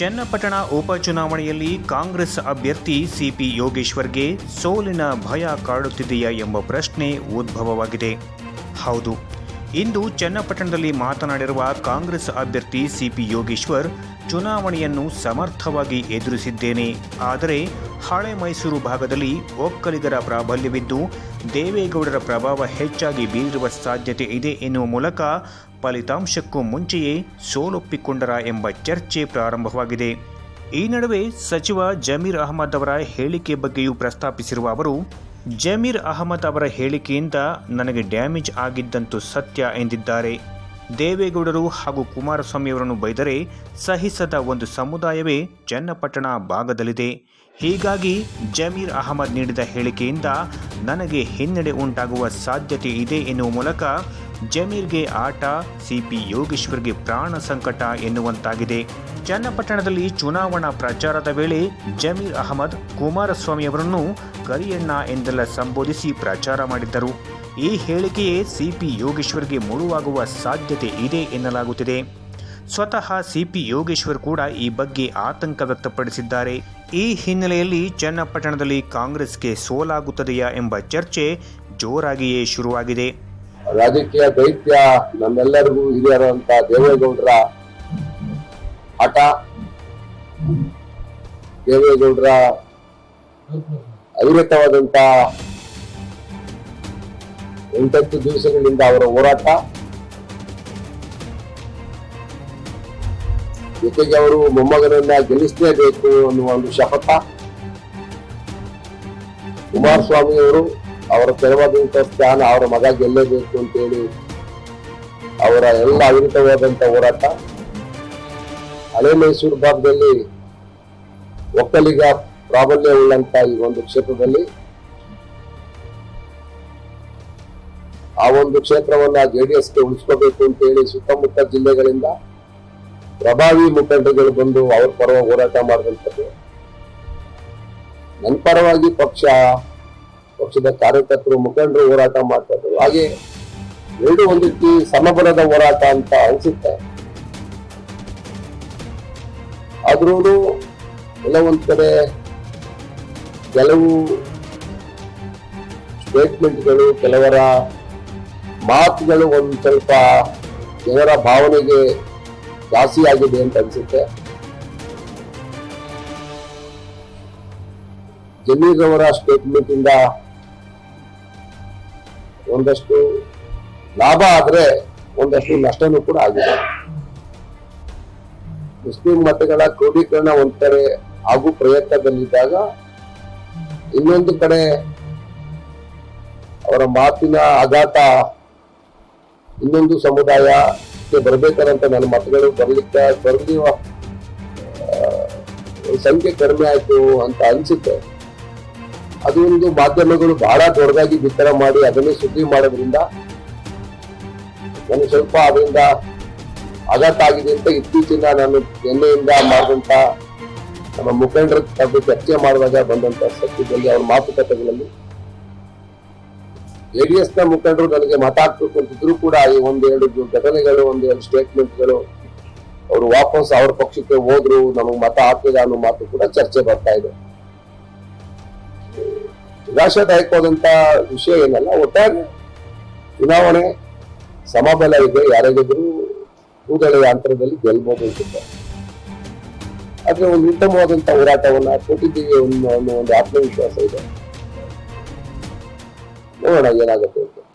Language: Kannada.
ಚನ್ನಪಟ್ಟಣ ಉಪಚುನಾವಣೆಯಲ್ಲಿ ಕಾಂಗ್ರೆಸ್ ಅಭ್ಯರ್ಥಿ ಸಿಪಿ ಯೋಗೇಶ್ವರ್ಗೆ ಸೋಲಿನ ಭಯ ಕಾಡುತ್ತಿದೆಯಾ ಎಂಬ ಪ್ರಶ್ನೆ ಉದ್ಭವವಾಗಿದೆ. ಹೌದು. ಇಂದು ಚನ್ನಪಟ್ಟಣದಲ್ಲಿ ಮಾತನಾಡಿರುವ ಕಾಂಗ್ರೆಸ್ ಅಭ್ಯರ್ಥಿ ಸಿಪಿ ಯೋಗೇಶ್ವರ್ ಚುನಾವಣೆಯನ್ನು ಸಮರ್ಥವಾಗಿ ಎದುರಿಸಿದ್ದೇನೆ. ಆದರೆ ಹಳೆ ಮೈಸೂರು ಭಾಗದಲ್ಲಿ ಒಕ್ಕಲಿಗರ ಪ್ರಾಬಲ್ಯವಿದ್ದು, ದೇವೇಗೌಡರ ಪ್ರಭಾವ ಹೆಚ್ಚಾಗಿ ಬೀರಿರುವ ಸಾಧ್ಯತೆ ಇದೆ ಎನ್ನುವ ಮೂಲಕ ಫಲಿತಾಂಶಕ್ಕೂ ಮುಂಚೆಯೇ ಸೋಲೊಪ್ಪಿಕೊಂಡರ ಎಂಬ ಚರ್ಚೆ ಪ್ರಾರಂಭವಾಗಿದೆ. ಈ ನಡುವೆ ಸಚಿವ ಜಮೀರ್ ಅಹಮದ್ ಅವರ ಹೇಳಿಕೆ ಬಗ್ಗೆಯೂ ಪ್ರಸ್ತಾಪಿಸಿರುವ ಅವರು ಜಮೀರ್ ಅಹಮದ್ ಅವರ ಹೇಳಿಕೆಯಿಂದ ನನಗೆ ಡ್ಯಾಮೇಜ್ ಆಗಿದ್ದಂತೂ ಸತ್ಯ ಎಂದಿದ್ದಾರೆ. ದೇವೇಗೌಡರು ಹಾಗೂ ಕುಮಾರಸ್ವಾಮಿಯವರನ್ನು ಬೈದರೆ ಸಹಿಸದ ಒಂದು ಸಮುದಾಯವೇ ಚನ್ನಪಟ್ಟಣ ಭಾಗದಲ್ಲಿದೆ. ಹೀಗಾಗಿ ಜಮೀರ್ ಅಹಮದ್ ನೀಡಿದ ಹೇಳಿಕೆಯಿಂದ ನನಗೆ ಹಿನ್ನಡೆ ಉಂಟಾಗುವ ಸಾಧ್ಯತೆ ಇದೆ ಎನ್ನುವ ಮೂಲಕ ಜಮೀರ್ಗೆ ಆಟ, ಸಿಪಿ ಯೋಗೇಶ್ವರ್ಗೆ ಪ್ರಾಣ ಸಂಕಟ ಎನ್ನುವಂತಾಗಿದೆ. ಚನ್ನಪಟ್ಟಣದಲ್ಲಿ ಚುನಾವಣಾ ಪ್ರಚಾರದ ವೇಳೆ ಜಮೀರ್ ಅಹಮದ್ ಕುಮಾರಸ್ವಾಮಿಯವರನ್ನು ಕರಿಯಣ್ಣ ಎಂದೆಲ್ಲ ಸಂಬೋಧಿಸಿ ಪ್ರಚಾರ ಮಾಡಿದ್ದರು. ಈ ಹೇಳಿಕೆಯೇ ಸಿಪಿ ಯೋಗೇಶ್ವರ್ಗೆ ಮುಳುವಾಗುವ ಸಾಧ್ಯತೆ ಇದೆ ಎನ್ನಲಾಗುತ್ತಿದೆ. ಸ್ವತಃ ಸಿಪಿ ಯೋಗೇಶ್ವರ್ ಕೂಡ ಈ ಬಗ್ಗೆ ಆತಂಕ ವ್ಯಕ್ತಪಡಿಸಿದ್ದಾರೆ. ಈ ಹಿನ್ನೆಲೆಯಲ್ಲಿ ಚನ್ನಪಟ್ಟಣದಲ್ಲಿ ಕಾಂಗ್ರೆಸ್ಗೆ ಸೋಲಾಗುತ್ತದೆಯಾ ಎಂಬ ಚರ್ಚೆ ಜೋರಾಗಿಯೇ ಶುರುವಾಗಿದೆ. ರಾಜಕೀಯ ದೈತ್ಯ ನಮ್ಮೆಲ್ಲರಿಗೂ ಹಿರಿಯರಂತ ದೇವೇಗೌಡರ ಹಠ. ದೇವೇಗೌಡರ ಅವಿರತವಾದಂತ ಎಂಟತ್ತು ದಿವಸಗಳಿಂದ ಅವರ ಹೋರಾಟ. ಜೊತೆಗೆ ಅವರು ಮೊಮ್ಮಗನನ್ನ ಗೆಲ್ಲಿಸಲೇಬೇಕು ಅನ್ನುವ ಒಂದು ಶಪಥ. ಕುಮಾರಸ್ವಾಮಿ ಅವರು ಅವರ ತೆರವಾದಂತ ಸ್ಥಾನ ಅವರ ಮಗ ಗೆಲ್ಲಬೇಕು ಅಂತೇಳಿ ಅವರ ಎಲ್ಲ ಅವಿರಿತವಾದಂತ ಹೋರಾಟ. ಹಳೆ ಮೈಸೂರು ಭಾಗದಲ್ಲಿ ಒಕ್ಕಲಿಗ ಪ್ರಾಬಲ್ಯ ಉಳ್ಳಂತ ಈ ಒಂದು ಕ್ಷೇತ್ರದಲ್ಲಿ ಆ ಒಂದು ಕ್ಷೇತ್ರವನ್ನ ಜೆಡಿಎಸ್ಗೆ ಉಳಿಸ್ಕೋಬೇಕು ಅಂತೇಳಿ ಸುತ್ತಮುತ್ತ ಜಿಲ್ಲೆಗಳಿಂದ ಪ್ರಭಾವಿ ಮುಖಂಡರುಗಳು ಬಂದು ಅವ್ರ ಪರವಾಗಿ ಹೋರಾಟ ಮಾಡಿದಂಥದ್ದು ನನ್ನ ಪರವಾಗಿ ಪಕ್ಷ ಪಕ್ಷದ ಕಾರ್ಯಕರ್ತರು ಮುಖಂಡರು ಹೋರಾಟ ಮಾಡ್ತಾ ಇದ್ರು ಹಾಗೆ ಎರಡು ಒಂದು ಸಮಬಲದ ಹೋರಾಟ ಅಂತ ಅನಿಸುತ್ತೆ. ಆದ್ರೂ ಕೆಲವೊಂದ್ ಕಡೆ ಕೆಲವು ಸ್ಟೇಟ್ಮೆಂಟ್ಗಳು ಕೆಲವರ ಮಾತುಗಳು ಒಂದು ಸ್ವಲ್ಪ ಜನರ ಭಾವನೆಗೆ ಜಾಸ್ತಿ ಆಗಿದೆ ಅಂತ ಅನಿಸುತ್ತೆ. ಜಮೀರ್ ಅವರ ಸ್ಟೇಟ್ಮೆಂಟ್ ಇಂದ ಒಂದಷ್ಟು ಲಾಭ ಆದ್ರೆ ಒಂದಷ್ಟು ನಷ್ಟನೂ ಕೂಡ ಆಗಿದೆ. ಮುಸ್ಲಿಂ ಮತಗಳ ಕ್ರೋಢೀಕರಣ ಒಂದ್ ಕಡೆ ಹಾಗೂ ಪ್ರಯತ್ನದಲ್ಲಿದ್ದಾಗ ಇನ್ನೊಂದು ಕಡೆ ಅವರ ಮಾತಿನ ಆಘಾತ ಇನ್ನೊಂದು ಸಮುದಾಯಕ್ಕೆ ಬರ್ಬೇಕಾದಂತ ನನ್ನ ಮತಗಳು ಬರ್ಲಿಕ್ಕೆ ಬರಲಿ ಸಂಖ್ಯೆ ಕಡಿಮೆ ಆಯ್ತು ಅಂತ ಅನ್ಸುತ್ತೆ. ಅದು ಒಂದು ಮಾಧ್ಯಮಗಳು ಬಹಳ ದೊಡ್ಡದಾಗಿ ಬಿತ್ತರ ಮಾಡಿ ಅದನ್ನು ಸುದ್ದಿ ಮಾಡೋದ್ರಿಂದ ನನಗೆ ಸ್ವಲ್ಪ ಅದರಿಂದ ಆಘಾತ ಆಗಿದೆ ಅಂತ ಇತ್ತೀಚಿನ ನಾನು ನಿನ್ನೆಯಿಂದ ಮಾಡಿದಂತ ನಮ್ಮ ಮುಖಂಡರ ಬಗ್ಗೆ ಚರ್ಚೆ ಮಾಡುವಾಗ ಬಂದಂತ ಸತ್ಯದಲ್ಲಿ ಅವ್ರ ಮಾತುಕತೆಗಳಲ್ಲಿ ಜೆಡಿಎಸ್ನ ಮುಖಂಡರು ನನಗೆ ಮಾತಾಡ್ಬೇಕು ಅಂತಿದ್ರು ಕೂಡ ಈ ಒಂದೆರಡು ಘಟನೆಗಳು, ಒಂದೆರಡು ಸ್ಟೇಟ್ಮೆಂಟ್ಗಳು ಅವರು ವಾಪಸ್ ಅವ್ರ ಪಕ್ಷಕ್ಕೆ ಹೋದ್ರು, ನಮಗೆ ಮತ ಹಾಕಿದ ಅನ್ನೋ ಮಾತು ಕೂಡ ಚರ್ಚೆ ಬರ್ತಾ ಇದೆ. ನಿರಾಶಾದಾಯಕವಾದಂತ ವಿಷಯ ಏನಲ್ಲ, ಒಟ್ಟಾರೆ ಚುನಾವಣೆ ಸಮಬಲ ಇದೆ, ಯಾರಿಗಾದ್ರೂ ಕೂದಳೆಯ ಅಂತರದಲ್ಲಿ ಗೆಲ್ಬೋದು ಅಂತ. ಆದರೆ ಒಂದು ಉತ್ತಮವಾದಂಥ ಹೋರಾಟವನ್ನು ಕೊಟ್ಟಿದ್ದೀವಿ ಅನ್ನೋ ಒಂದು ಆತ್ಮವಿಶ್ವಾಸ ಇದೆ. ನೋಡೋಣ ಏನಾಗುತ್ತೆ